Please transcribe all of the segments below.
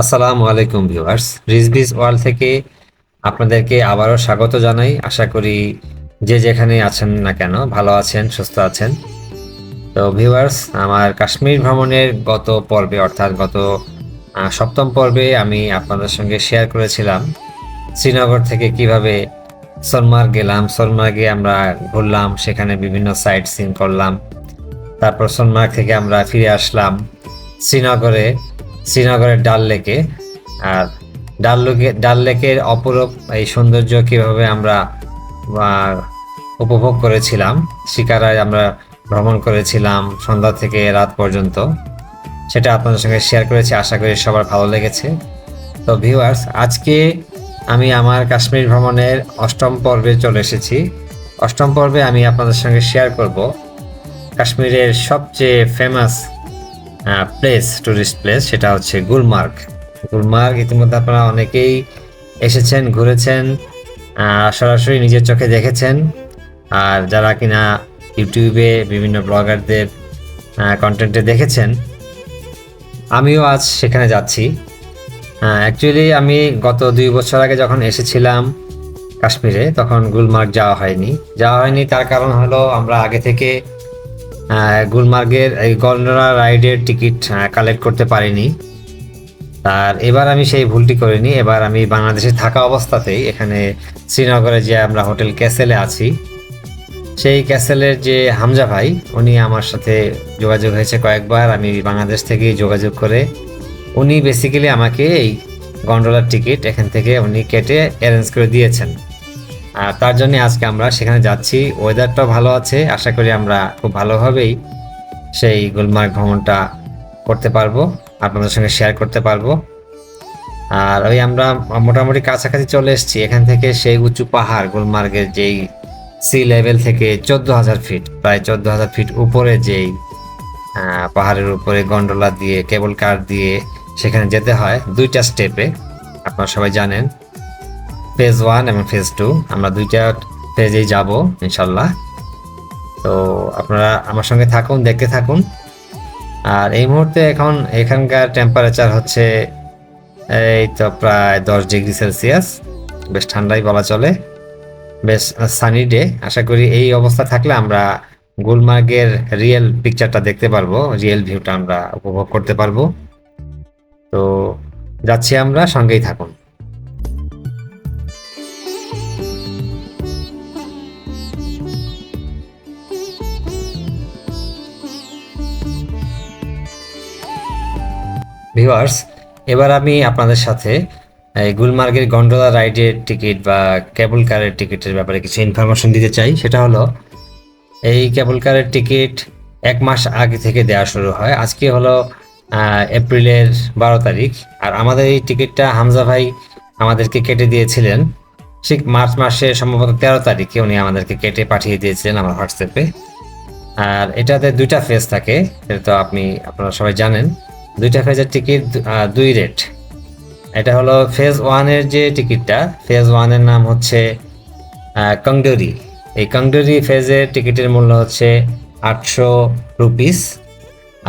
আসসালামু আলাইকুম viewers. রিজবিজ world থেকে আপনাদেরকে আবারও স্বাগত জানাই। আশা করি যে যেখানে আছেন না কেন, ভালো আছেন, সুস্থ আছেন। তো ভিউয়ার্স, আমার কাশ্মীর ভ্রমণের গত পর্বে, অর্থাৎ গত সপ্তম পর্বে আমি আপনাদের সঙ্গে শেয়ার করেছিলাম শ্রীনগর থেকে কীভাবে সোনমার্গ গেলাম। সোনমার্গে আমরা ঘুরলাম, সেখানে বিভিন্ন সাইট সিন করলাম। তারপর সোনমার্গ থেকে আমরা ফিরে আসলাম শ্রীনগরে। শ্রীনগরের ডাল লেকে। আর ডাল লেকে, ডাল লেকের অপরূপ এই সৌন্দর্য কীভাবে আমরা উপভোগ করেছিলাম, শিকারায় আমরা ভ্রমণ করেছিলাম সন্ধ্যা থেকে রাত পর্যন্ত, সেটা আপনাদের সঙ্গে শেয়ার করেছি, আশা করি সবার ভালো লেগেছে। তো ভিউয়ার্স আজকে আমি আমার কাশ্মীর ভ্রমণের অষ্টম পর্বে চলে এসেছি। অষ্টম পর্বে আমি আপনাদের সঙ্গে শেয়ার করব কাশ্মীরের সবচেয়ে ফেমাস প্লেস টুরিস্ট প্লেস সেটা হচ্ছে গুলমার্গ। গুলমার্গ ইতিমধ্যে আপনারা অনেকেই এসেছেন, ঘুরেছেন সরাসরি নিজের চোখে দেখেছেন। আর যারা কিনা ইউটিউবে বিভিন্ন ব্লগারদের কন্টেন্টে দেখেছেন, আমিও আজ সেখানে যাচ্ছি। অ্যাকচুয়ালি আমি গত দুই বছর আগে যখন এসেছিলাম কাশ্মীরে, তখন গুলমার্গ যাওয়া হয়নি। যাওয়া হয়নি তার কারণ হলো আমরা আগে থেকে গুলমার্গের এই গন্ডোলা রাইডের টিকিট কালেক্ট করতে পারিনি। আর এবার আমি সেই ভুলটি করিনি এবার আমি বাংলাদেশে থাকা অবস্থাতেই এখানে শ্রীনগরে যে আমরা হোটেল ক্যাসেলে আছি, সেই ক্যাসেলের যে হামজা ভাই, উনি আমার সাথে যোগাযোগ হয়েছে কয়েকবার। আমি বাংলাদেশ থেকে যোগাযোগ করে উনি বেসিক্যালি আমাকে এই গন্ডোলার টিকিট এখান থেকে উনি কেটে অ্যারেঞ্জ করে দিয়েছেন। আর তার জন্য আজকে আমরা সেখানে যাচ্ছি। ওয়েদারটা ভালো আছে। আশা করি আমরা খুব ভালোভাবেই সেই গুলমার্গ ভ্রমণটা করতে পারব, আপনাদের সঙ্গে শেয়ার করতে পারব। আর ওই আমরা মোটামুটি কাছাকাছি চলে এসেছি। এখান থেকে সেই উঁচু পাহাড়, গুলমার্গের যেই সি লেভেল থেকে চোদ্দ হাজার ফিট প্রায় চোদ্দ হাজার ফিট উপরে যেই পাহাড়ের উপরে গন্ডোলা দিয়ে কেবল কার দিয়ে সেখানে যেতে হয়। দুইটা স্টেপে আপনারা সবাই জানেন। ফেজ ওয়ান এবং ফেজ টু আমরা দুইটা ফেজেই যাব, ইনশাল্লাহ। তো আপনারা আমার সঙ্গে থাকুন, দেখতে থাকুন। আর এই মুহূর্তে এখন এখানকার টেম্পারেচার হচ্ছে, এই তো প্রায় দশ ডিগ্রি সেলসিয়াস। বেশ ঠান্ডাই বলা চলে। বেশ সানি ডে আশা করি এই অবস্থা থাকলে আমরা গুলমার্গের রিয়েল পিকচারটা দেখতে পারব রিয়েল ভিউটা আমরা উপভোগ করতে পারব। তো যাচ্ছি আমরা, সঙ্গেই থাকুন। ভিউয়ার্স এবার আমি আপনাদের সাথে, এই গুলমার্গের গন্ডোলা রাইডের টিকিট বা কেবল কারের টিকিটের ব্যাপারে কিছু ইনফরমেশন দিতে চাই। সেটা হলো, এই কেবল কারের টিকিট এক মাস আগে থেকে দেওয়া শুরু হয়। আজকে হলো এপ্রিলের বারো তারিখ। আর আমাদের এই টিকিটটা হামজা ভাই আমাদেরকে কেটে দিয়েছিলেন। ঠিক মার্চ মাসে সম্ভবত তেরো তারিখে উনি আমাদেরকে কেটে পাঠিয়ে দিয়েছিলেন আমার হোয়াটসঅ্যাপে। আর এটাতে দুইটা ফেজ থাকে, সেটা তো আপনি, আপনারা সবাই জানেন। দুইটা ফেজের টিকিট দুই রেট এটা হলো ফেজ ওয়ানের যে টিকিটটা ফেজ ওয়ানের নাম হচ্ছে কংডরি এই কংডরি ফেজের টিকিটের মূল্য হচ্ছে আটশো রুপিস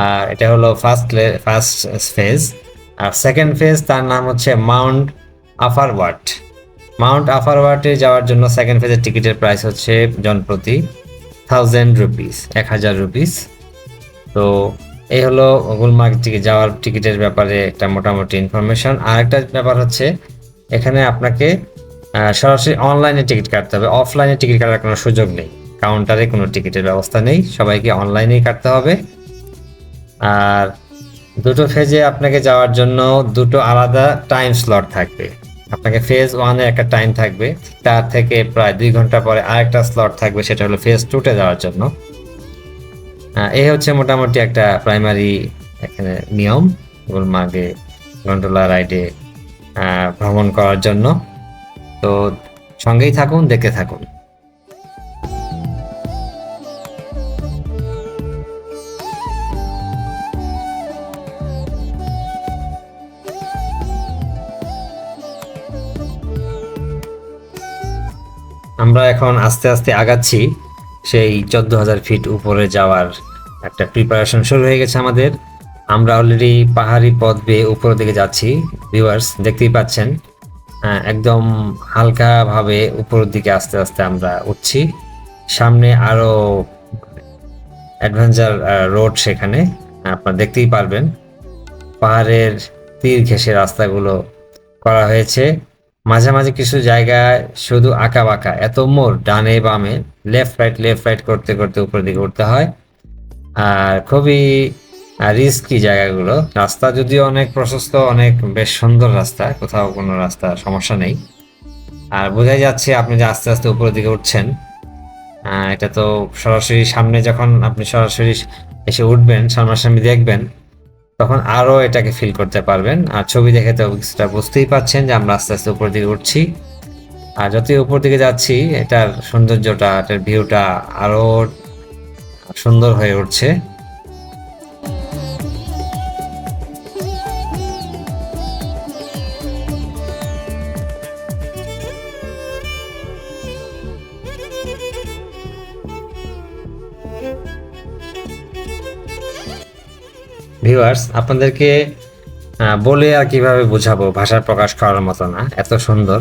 আর এটা হলো ফার্স্ট ফার্স্ট ফেজ আর সেকেন্ড ফেজ তার নাম হচ্ছে মাউন্ট আফারওয়াট মাউন্ট আফারওয়াটে যাওয়ার জন্য সেকেন্ড ফেজের টিকিটের প্রাইস হচ্ছে জনপ্রতি থাউজেন্ড রুপিস এক হাজার রুপিস তো এই হলো গুলমার্গ যাওয়ার টিকিটের ব্যাপারে একটা মোটামুটি ইনফরমেশন আর একটা ব্যাপার হচ্ছে, এখানে আপনাকে সরাসরি অনলাইনে টিকিট কাটতে হবে। অফলাইনে টিকিট কাটার কোনো সুযোগ নেই। কাউন্টারে কোনো টিকিটের ব্যবস্থা নেই। সবাইকে অনলাইনেই কাটতে হবে। আর দুটো ফেজে আপনাকে যাওয়ার জন্য দুটো আলাদা টাইম স্লট থাকবে। আপনাকে ফেজ ওয়ানে একটা টাইম থাকবে। তার থেকে প্রায় দুই ঘণ্টা পরে আরেকটা স্লট থাকবে। সেটা হলো ফেজ টুতে যাওয়ার জন্য। এই হচ্ছে মোটামুটি একটা প্রাইমারি এখানে নিয়ম গুলমার্গে গন্ডোলা রাইডে ভ্রমণ করার জন্য। তো সঙ্গেই থাকুন, দেখতে থাকুন। আমরা এখন আস্তে আস্তে আগাচ্ছি। সেই চোদ্দ হাজার ফিট উপরে যাওয়ার একটা প্রিপারেশন শুরু হয়ে গেছে আমাদের। আমরা অলরেডি পাহাড়ি পথ বেয়ে উপরের দিকে যাচ্ছি ভিউয়ার্স দেখতেই পাচ্ছেন। আহ, একদম হালকাভাবে উপরের দিকে আস্তে আস্তে আমরা উঠছি। সামনে আরও অ্যাডভেঞ্চার রোড সেখানে আপনারা দেখতেই পারবেন। পাহাড়ের তীর ঘেঁষে রাস্তাগুলো করা হয়েছে। মাঝে মাঝে কিছু জায়গায় শুধু আঁকা বাঁকা, এত মোড় ডানে বামে লেফট রাইট লেফট রাইট করতে করতে উপরের দিকে উঠতে হয়। আর খুবই রিস্কি জায়গাগুলো। রাস্তা যদিও অনেক প্রশস্ত, অনেক বেশ সুন্দর রাস্তা, কোথাও কোনো রাস্তা সমস্যা নেই। আর বোঝাই যাচ্ছে আপনি যে আস্তে আস্তে উপরের দিকে উঠছেন এটা তো সরাসরি সামনে যখন আপনি সরাসরি এসে উঠবেন, সামনাসামনি দেখবেন তখন আরও এটাকে ফিল করতে পারবেন। আর ছবি দেখে তো কিছুটা বুঝতেই পাচ্ছেন যে আমরা আস্তে আস্তে উপর দিকে উঠছি। আর যতই উপর দিকে যাচ্ছি, এটার সৌন্দর্যটা, এটার ভিউটা আরও সুন্দর হয়ে উঠছে। ভিউয়ার্স আপনাদেরকে বলে আর কীভাবে বোঝাবো ভাষার প্রকাশ করার মতো না, এত সুন্দর।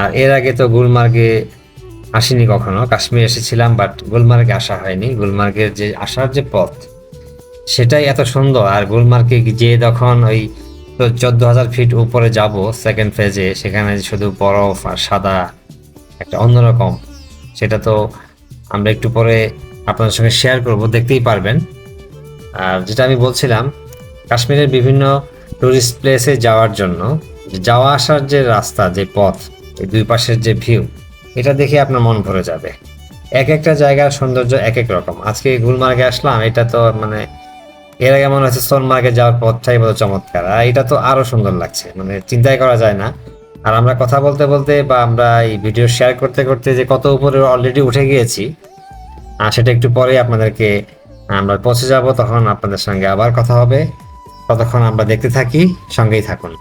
আর এর আগে তো গুলমার্গে আসিনি কখনো, কাশ্মীর এসেছিলাম বাট গুলমার্গে আসা হয়নি। গুলমার্গের যে আসার যে পথ, সেটাই এত সুন্দর। আর গুলমার্গে যে তখন ওই চোদ্দ হাজার ফিট উপরে যাব সেকেন্ড ফেজে সেখানে শুধু বরফ আর সাদা, একটা অন্যরকম। সেটা তো আমরা একটু পরে আপনাদের সঙ্গে শেয়ার করব, দেখতেই পারবেন। আর যেটা আমি বলছিলাম, কাশ্মীরের বিভিন্ন টুরিস্ট প্লেসে যাওয়ার জন্য যাওয়া আসার যে রাস্তা, যে পথ, এই দুই পাশের যে ভিউ এটা দেখে আপনার মন ভরে যাবে। এক একটা জায়গার সৌন্দর্য এক এক রকম। আজকে গুলমার্গে আসলাম, এটা তো মানে এর আগে মনে হচ্ছে সোনমার্গে যাওয়ার পথটাই বড় চমৎকার। আর এটা তো আরও সুন্দর লাগছে মানে চিন্তাই করা যায় না। আর আমরা কথা বলতে বলতে বা আমরা এই ভিডিও শেয়ার করতে করতে যে কত উপরে অলরেডি উঠে গিয়েছি আর সেটা একটু পরে আপনাদেরকে আমরা পৌঁছে যাব, তখন আপনাদের সঙ্গে আবার কথা হবে। ততক্ষণ আমরা দেখতে থাকি, সঙ্গেই থাকুন।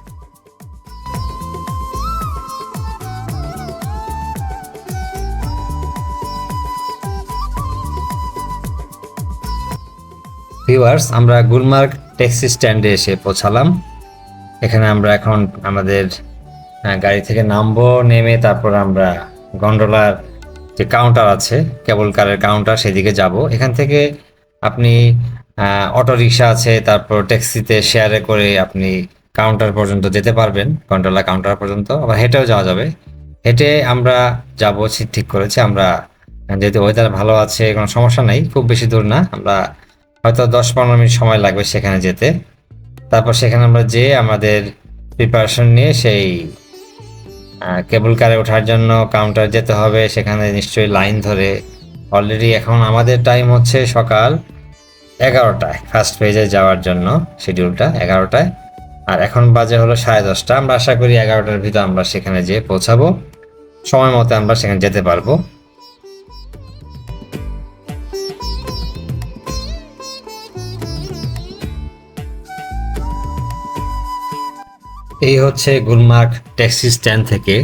ভিউয়ার্স আমরা গুলমার্গ ট্যাক্সি স্ট্যান্ডে এসে পৌঁছালাম। এখানে আমরা এখন আমাদের গাড়ি থেকে নামবো, নেমে তারপর আমরা গন্ডোলার যে কাউন্টার আছে কেবল কারের কাউন্টার সেদিকে যাব। এখান থেকে আপনি অটো রিক্সা আছে, তারপর ট্যাক্সিতে শেয়ারে করে আপনি কাউন্টার পর্যন্ত যেতে পারবেন গন্ডোলা কাউন্টার পর্যন্ত, আবার হেঁটেও যাওয়া যাবে। হেঁটে আমরা যাব ঠিক করেছি, আমরা যেহেতু ওয়েদার ভালো আছে, কোনো সমস্যা নেই, খুব বেশি দূর না, আমরা হয়তো দশ পনেরো মিনিট সময় লাগবে সেখানে যেতে। তারপর সেখানে আমরা যেয়ে আমাদের প্রিপারেশন নিয়ে সেই কেবল কারে ওঠার জন্য কাউন্টার যেতে হবে, সেখানে নিশ্চয়ই লাইন ধরে অলরেডি এখন আমাদের টাইম হচ্ছে সকাল এগারোটায়। ফার্স্ট পেজে যাওয়ার জন্য শিডিউলটা এগারোটায়। আর এখন বাজে হলো সাড়ে দশটা। আমরা আশা করি এগারোটার ভিতর আমরা সেখানে যেয়ে পৌঁছাবো। সময় মতো আমরা সেখানে যেতে পারব। এই হচ্ছে গুলমার্গ ট্যাক্সি স্ট্যান্ড থেকে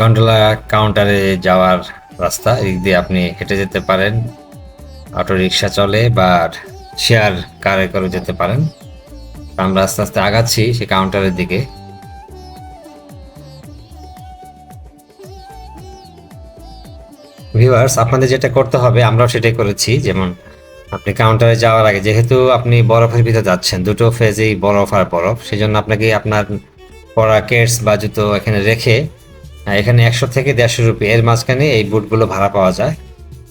গন্ডোলা কাউন্টারে যাওয়ার রাস্তা, এদিক দিয়ে আপনি হেঁটে যেতে পারেন অটো রিক্সা চলে বা শেয়ার কারে করে যেতে পারেন। আমরা আস্তে আস্তে আগাচ্ছি সেই কাউন্টারের দিকে। ভিউয়ার্স আপনাদের যেটা করতে হবে, আমরাও সেটাই করেছি। যেমন আপনি কাউন্টারে যাওয়ার আগে, যেহেতু আপনি বরফের ভিতরে যাচ্ছেন, দুটো ফেজেই বরফ আর বরফ সেই জন্য আপনাকে আপনার পরা কেটস বা জুতো এখানে রেখে এখানে একশো থেকে দেড়শো রুপি। এর মাঝখানে এই বুটগুলো ভাড়া পাওয়া যায়।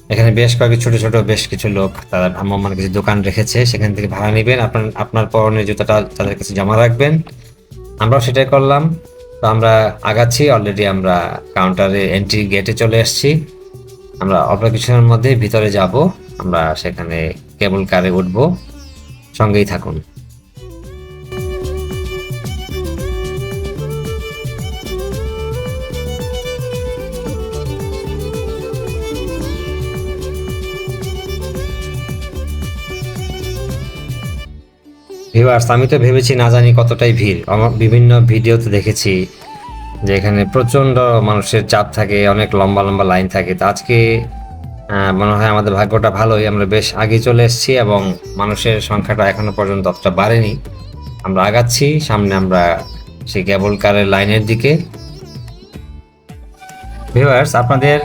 এখানে বেশ কয়েকটি ছোট ছোট, বেশ কিছু লোক তারা ভ্রাম্যমান কিছু দোকান রেখেছে। সেখান থেকে ভাড়া নেবেন। আপনার আপনার পরনের জুতাটা তাদের কাছে জমা রাখবেন। আমরাও সেটাই করলাম। তো আমরা আগাচ্ছি। অলরেডি আমরা কাউন্টারে এন্ট্রি গেটে চলে এসেছি। আমরা অল্প কিছুক্ষণের মধ্যে ভিতরে যাব। আমরা সেখানে কেবল কারে উঠব। সঙ্গেই থাকুন। ভিউয়ার্স আমি তো ভেবেছি না জানি কতটাই ভিড়। বিভিন্ন ভিডিওতে দেখেছি যে এখানে প্রচণ্ড মানুষের চাপ থাকে, অনেক লম্বা লম্বা লাইন থাকে। তো আজকে মনে হয় আমাদের ভাগ্যটা ভালোই। আমরা বেশ আগে চলে এসেছি এবং মানুষের সংখ্যাটা এখনও পর্যন্ত অতটা বাড়েনি। আমরা আগাচ্ছি, সামনে আমরা সেই কেবল কারের লাইনের দিকে। ভিউয়ার্স আপনাদের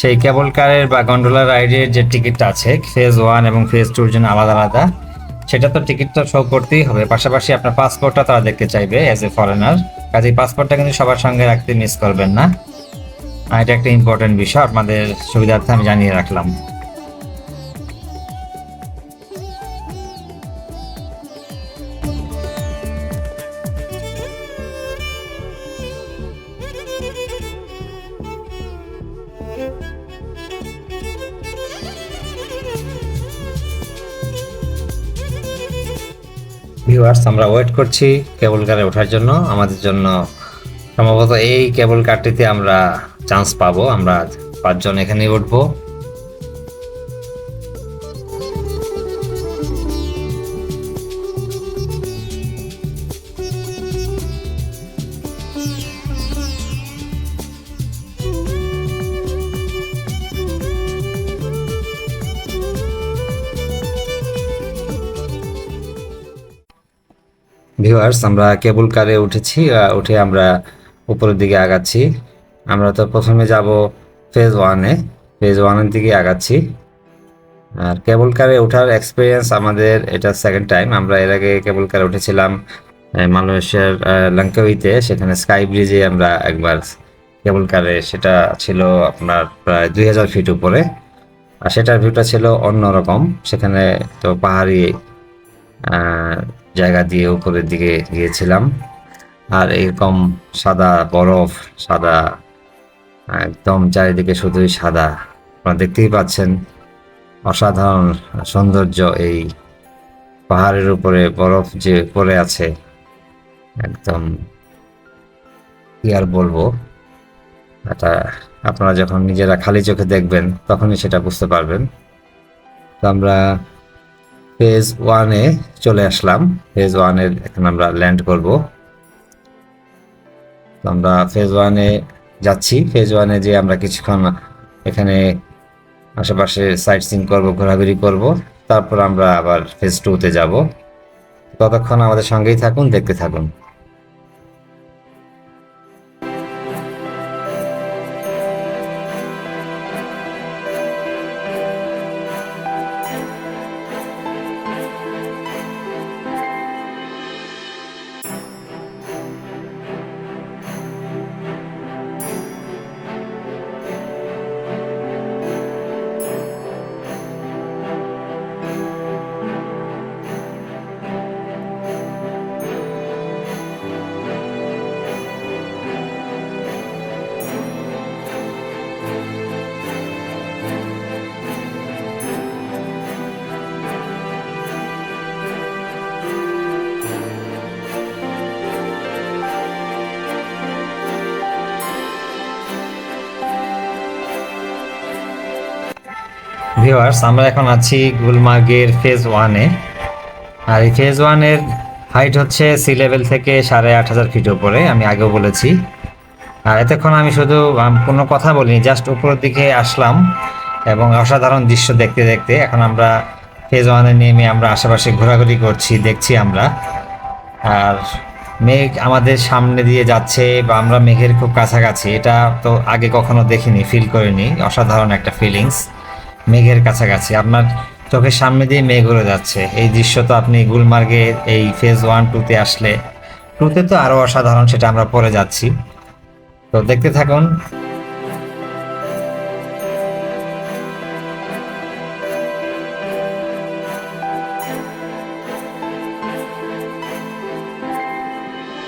সেই কেবল কারের বা গন্ডোলা রাইডের যে টিকিটটা আছে ফেজ ওয়ান এবং ফেজ টুর জন্য আলাদা আলাদা। সেটা তো টিকিট তো শো করতেই হবে। পাশাপাশি আপনার পাসপোর্টটা তারা দেখতে চাইবে অ্যাজ এ ফরেনার কাজেই পাসপোর্টটা কিন্তু সবার সঙ্গে রাখতে মিস করবেন না। এটা একটা ইম্পর্টেন্ট বিষয়। আপনাদের সুবিধার্থে আমি জানিয়ে রাখলাম। ভিউয়ার্স আমরা ওয়েট করছি কেবল কারে ওঠার জন্য। আমাদের জন্য সম্ভবত এই কেবল কারটিতে আমরা চান্স পাবো। আমরা পাঁচজন এখানেই উঠবো। ভিউয়ার্স আমরা কেবল কারে উঠেছি উঠে আমরা উপরের দিকে আগাচ্ছি। আমরা তো প্রথমে যাব ফেজ ওয়ানে ফেজ ওয়ানের দিকে আগাচ্ছি। আর কেবল কারে ওঠার এক্সপিরিয়েন্স আমাদের এটা সেকেন্ড টাইম আমরা এর আগে কেবল কারে উঠেছিলাম মালয়েশিয়ার লাঙ্কাউইতে সেখানে স্কাই ব্রিজে আমরা একবার কেবল কারে সেটা ছিল আপনার প্রায় দুই হাজার ফিট উপরে। আর সেটার ভিউটা ছিল অন্যরকম, সেখানে তো পাহাড়ি জায়গা দিয়ে উপরের দিকে গিয়েছিলাম। আর এরকম সাদা বরফ, সাদা, একদম চারিদিকে শুধুই সাদা। আপনারা দেখতেই পাচ্ছেন অসাধারণ সৌন্দর্য এই পাহাড়ের উপরে, বরফ যে পড়ে আছে। একদম কি আর বলব? এটা আপনারা যখন নিজেরা খালি চোখে দেখবেন, তখনই সেটা বুঝতে পারবেন। তো আমরা ফেজ ওয়ানে চলে আসলাম। ফেজ ওয়ানের এখন আমরা ল্যান্ড করব। আমরা ফেজ ওয়ানে যাচ্ছি। ফেজ ওয়ানে যে আমরা কিছুক্ষণ এখানে আশেপাশে সাইট সিন করব, ঘোরাঘুরি করব, তারপর আমরা আবার ফেজ টুতে যাব। ততক্ষণ আমাদের সঙ্গেই থাকুন, দেখতে থাকুন। ভিউয়ার্স আমরা এখন আছি গুলমার্গের ফেজ ওয়ানে আর এই ফেজ ওয়ানের হাইট হচ্ছে সি লেভেল থেকে সাড়ে আট হাজার ফিট উপরে, আমি আগেও বলেছি। আর এতক্ষণ আমি শুধু কোনো কথা বলিনি জাস্ট উপরের দিকে আসলাম এবং অসাধারণ দৃশ্য দেখতে দেখতে এখন আমরা ফেজ ওয়ানে নেমে আমরা আশেপাশে ঘোরাঘুরি করছি, দেখছি আমরা। আর মেঘ আমাদের সামনে দিয়ে যাচ্ছে বা আমরা মেঘের খুব কাছাকাছি, এটা তো আগে কখনো দেখিনি ফিল করিনি, অসাধারণ একটা ফিলিংস মেঘের কাছাকাছি। আপনার চোখের সামনে দিয়ে মেঘ উড়ে যাচ্ছে। এই দৃশ্য তো আপনি গুলমার্গের এই ফেজ ওয়ান টুতে আসলে টুতে তো আরও অসাধারণ সেটা আমরা পরে যাচ্ছি। তো দেখতে থাকুন।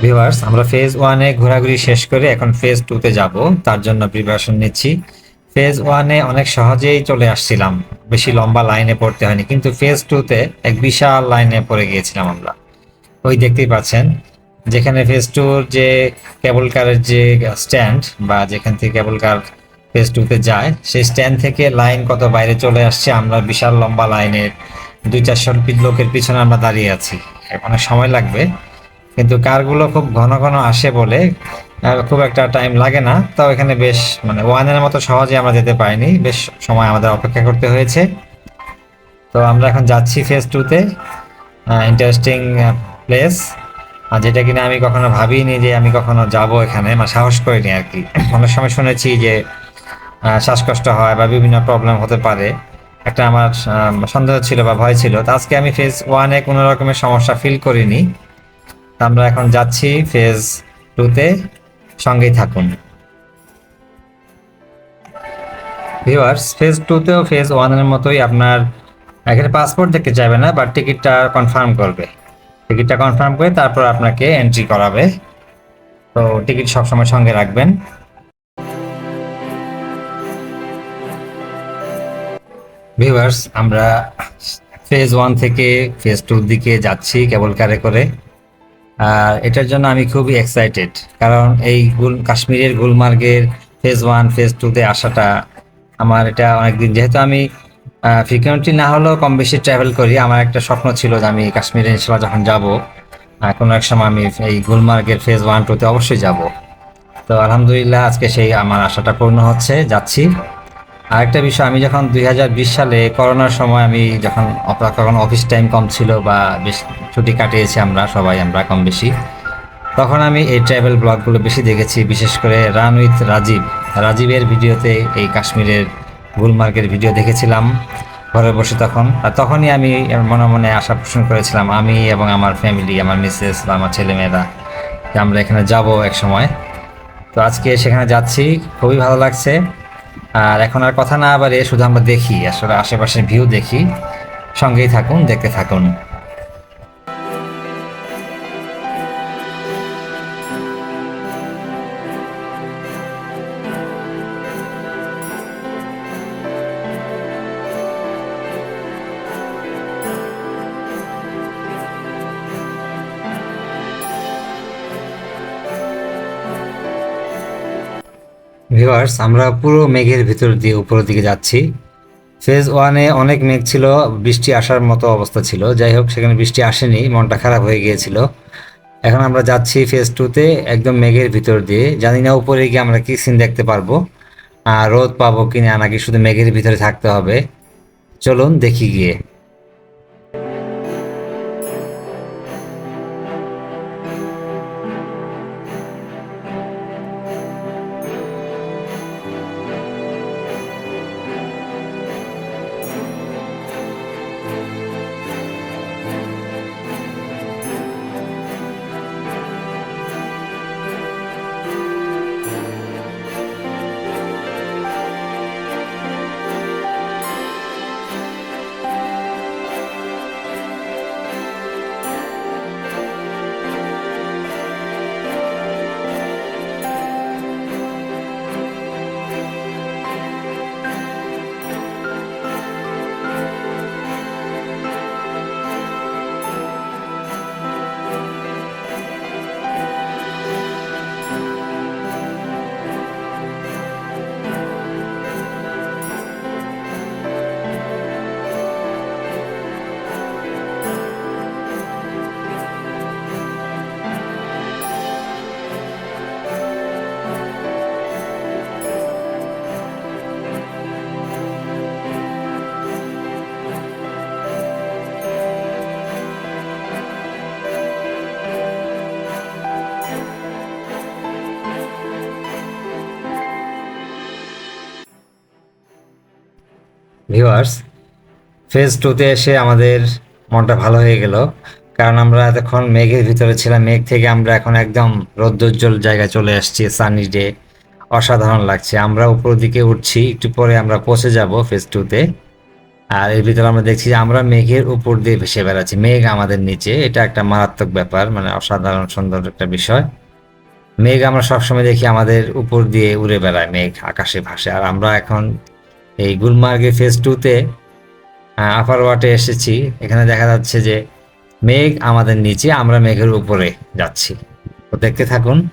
ভিউয়ার্স, আমরা ফেজ ওয়ানে ঘোরাঘুরি শেষ করে এখন ফেজ টুতে যাব। তার জন্য প্রিপারেশন নিচ্ছি। ফেজ ওয়ানে অনেক সহজেই চলে আসছিলাম। বেশি লম্বা লাইনে পড়তে হয়নি, কিন্তু ফেজ টুতে এক বিশাল লাইনে পড়ে গিয়েছিলাম আমরা। ওই দেখতেই পাচ্ছেন, যেখানে ফেজ টুর যে কেবল কারের যে স্ট্যান্ড বা যেখান থেকে কেবল কার ফেজ টুতে যায়, সেই স্ট্যান্ড থেকে লাইন কত বাইরে চলে আসছে, আমরা বিশাল লম্বা লাইনের দুই চারশো লোকের পিছনে আমরা দাঁড়িয়ে আছি। অনেক সময় লাগবে। কিন্তু কারগুলো খুব ঘন ঘন আসে বলে খুব একটা টাইম লাগে না। তাও এখানে বেশ মানে ওয়ানের মতো সহজে আমরা যেতে পারিনি। বেশ সময় আমাদের অপেক্ষা করতে হয়েছে। তো আমরা এখন যাচ্ছি ফেজ টুতে ইন্টারেস্টিং প্লেস আর যেটা কিনা আমি কখনো ভাবিনি যে আমি কখনো যাব এখানে মানে সাহস করিনি আর কি। অনেক সময় শুনেছি যে শ্বাসকষ্ট হয় বা বিভিন্ন প্রবলেম হতে পারে। একটা আমার সন্দেহ ছিল বা ভয় ছিল। তো আজকে আমি ফেজ ওয়ানে কোনো রকমের সমস্যা ফিল করিনি। আমরা এখন যাচ্ছি ফেজ টুতে। সঙ্গেই থাকুন। ভিউয়ার্স, ফেজ টুতেও ফেজ ওয়ানের মতোই আপনার এখানে পাসপোর্ট দেখতে চাইবে না, বাট টিকিটটা কনফার্ম করবে। টিকিটটা কনফার্ম করে তারপর আপনাকে এন্ট্রি করাবে। তো টিকিট সবসময় সঙ্গে রাখবেন। ভিউয়ার্স, আমরা ফেজ ওয়ান থেকে ফেজ টুর দিকে যাচ্ছি কেবল কারে করে। এটার জন্য আমি খুবই এক্সাইটেড কারণ এই গুল কাশ্মীরের গুলমার্গের ফেজ ওয়ান ফেজ টুতে আসাটা আমার এটা অনেকদিন যেহেতু আমি ফ্রিকুয়েন্টলি না হলেও কম বেশি ট্রাভেল করি, আমার একটা স্বপ্ন ছিল যে আমি কাশ্মীরে ইনশাল্লাহ যখন যাব কোনো এক সময় আমি এই গুলমার্গের ফেজ ওয়ান টুতে অবশ্যই যাব। তো আলহামদুলিল্লাহ আজকে সেই আমার আশাটা পূর্ণ হচ্ছে, যাচ্ছি। আরেকটা বিষয়, আমি যখন দুই হাজার বিশ সালে করোনার সময় আমি যখন তখন অফিস টাইম কম ছিল বা বেশ ছুটি কাটিয়েছি আমরা সবাই, আমরা কম বেশি, তখন আমি এই ট্রাভেল ব্লগগুলো বেশি দেখেছি, বিশেষ করে রান উইথ রাজীব রাজীবের ভিডিওতে এই কাশ্মীরের গুলমার্গের ভিডিও দেখেছিলাম ঘরে বসে তখন। আর তখনই আমি মনে মনে আশা পোষণ করেছিলাম, আমি এবং আমার ফ্যামিলি আমার মিসেস আমার ছেলেমেয়েরা আমরা এখানে যাব এক সময়। তো আজকে সেখানে যাচ্ছি, খুবই ভালো লাগছে। আর এখন আর কথা না আবার শুধু আমরা দেখি, আসলে আশেপাশের ভিউ দেখি। সঙ্গেই থাকুন, দেখতে থাকুন। ভিউয়ার্স আমরা পুরো মেঘের ভিতর দিয়ে উপরের দিকে যাচ্ছি। ফেজ ওয়ানে অনেক মেঘ ছিল, বৃষ্টি আসার মতো অবস্থা ছিল। যাই হোক, সেখানে বৃষ্টি আসেনি, মনটা খারাপ হয়ে গিয়েছিল। এখন আমরা যাচ্ছি ফেজ টুতে একদম মেঘের ভিতর দিয়ে। জানি না উপরে গিয়ে আমরা কি সিন দেখতে পারব। আর রোদ পাবো কিনা নাকি শুধু মেঘের ভিতরে থাকতে হবে। চলুন দেখি গিয়ে। ভিউয়ার্স ফেজ টুতে এসে আমাদের মনটা ভালো হয়ে গেল। কারণ আমরা এতক্ষণ মেঘের ভিতরে ছিলাম, মেঘ থেকে আমরা এখন একদম রৌদ্রোজ্জ্বল জায়গায় চলে আসছি সানি ডে অসাধারণ লাগছে। আমরা উপর দিকে উঠছি, একটু পরে আমরা পৌঁছে যাব ফেজ টুতে আর এর ভিতরে আমরা দেখছি যে আমরা মেঘের উপর দিয়ে ভেসে বেড়াচ্ছি। মেঘ আমাদের নিচে, এটা একটা মারাত্মক ব্যাপার মানে অসাধারণ, সুন্দর একটা বিষয়। মেঘ আমরা সবসময় দেখি আমাদের উপর দিয়ে উড়ে বেড়ায়, মেঘ আকাশে ভাসে। আর আমরা এখন এই গুলমার্গে ফেজ টুতে আপার ওয়াটে এসেছি। এখানে দেখা যাচ্ছে যে মেঘ আমাদের নিচে, আমরা মেঘের উপরে যাচ্ছি। তো দেখতে থাকুন।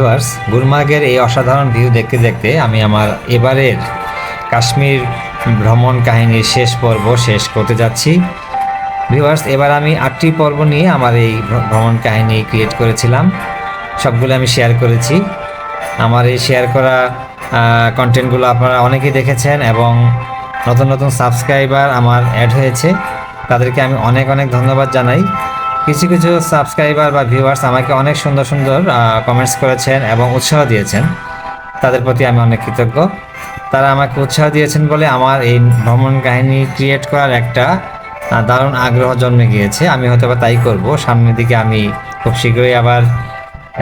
ভিউয়ার্স গুলমার্গের এই অসাধারণ ভিউ দেখতে দেখতে আমি আমার এবারের কাশ্মীর ভ্রমণ কাহিনীর শেষ পর্ব শেষ করতে যাচ্ছি। ভিউয়ার্স এবার আমি আটটি পর্ব নিয়ে আমার এই ভ্রমণ কাহিনী ক্রিয়েট করেছিলাম। সবগুলো আমি শেয়ার করেছি। আমার এই শেয়ার করা কন্টেন্টগুলো আপনারা অনেকেই দেখেছেন এবং নতুন নতুন সাবস্ক্রাইবার আমার অ্যাড হয়েছে। তাদেরকে আমি অনেক অনেক ধন্যবাদ জানাই। কিছু কিছু সাবস্ক্রাইবার বা ভিউয়ার্স আমাকে অনেক সুন্দর সুন্দর কমেন্টস করেছেন এবং উৎসাহ দিয়েছেন। তাদের প্রতি আমি অনেক কৃতজ্ঞ। তারা আমাকে উৎসাহ দিয়েছেন বলে আমার এই ভ্রমণ কাহিনী ক্রিয়েট করার একটা দারুণ আগ্রহ জন্মে গিয়েছে। আমি হয়তো বা তাই করব। সামনের দিকে আমি খুব শীঘ্রই আবার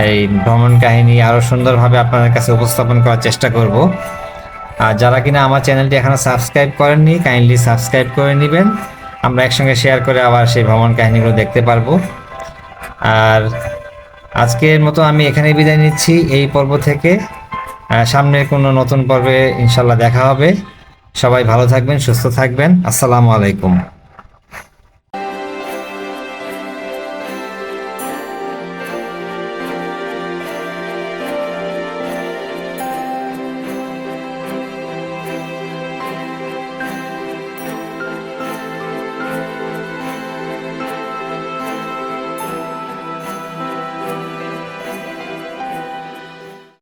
এই ভ্রমণ কাহিনী আরও সুন্দরভাবে আপনাদের কাছে উপস্থাপন করার চেষ্টা করব। আর যারা কিনা আমার চ্যানেলটি এখনও সাবস্ক্রাইব করেননি কাইন্ডলি সাবস্ক্রাইব করে নেবেন। আমরা একসঙ্গে শেয়ার করে আবার সেই ভ্রমণ কাহিনীগুলো দেখতে পারব। আর আজকের মতো আমি এখানে বিদায় নিচ্ছি। এই পর্ব থেকে সামনে সামনের কোনো নতুন পর্বে ইনশাল্লাহ দেখা হবে। সবাই ভালো থাকবেন, সুস্থ থাকবেন। আসসালামু আলাইকুম।